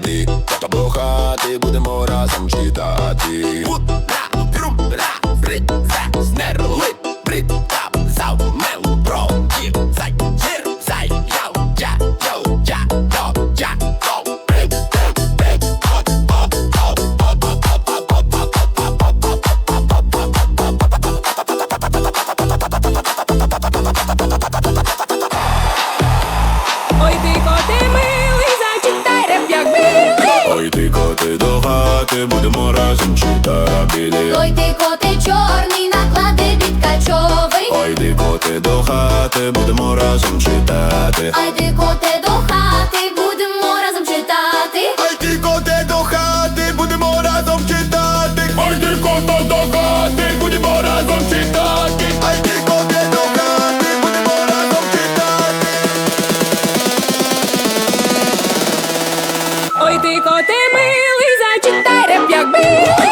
знайди Тобо хати будемо разом читати. Знерли, притап, завмел, промдів, йоу, я, до, я, гоу Ой, ти Ой, ти коти до хати, будемо разом читати. Ой, ти коти чорний, наклади від качовий. Ой, ти коти до хати, будемо разом читати. Ай ти Ой ти коти милий, зачитай реп, як білий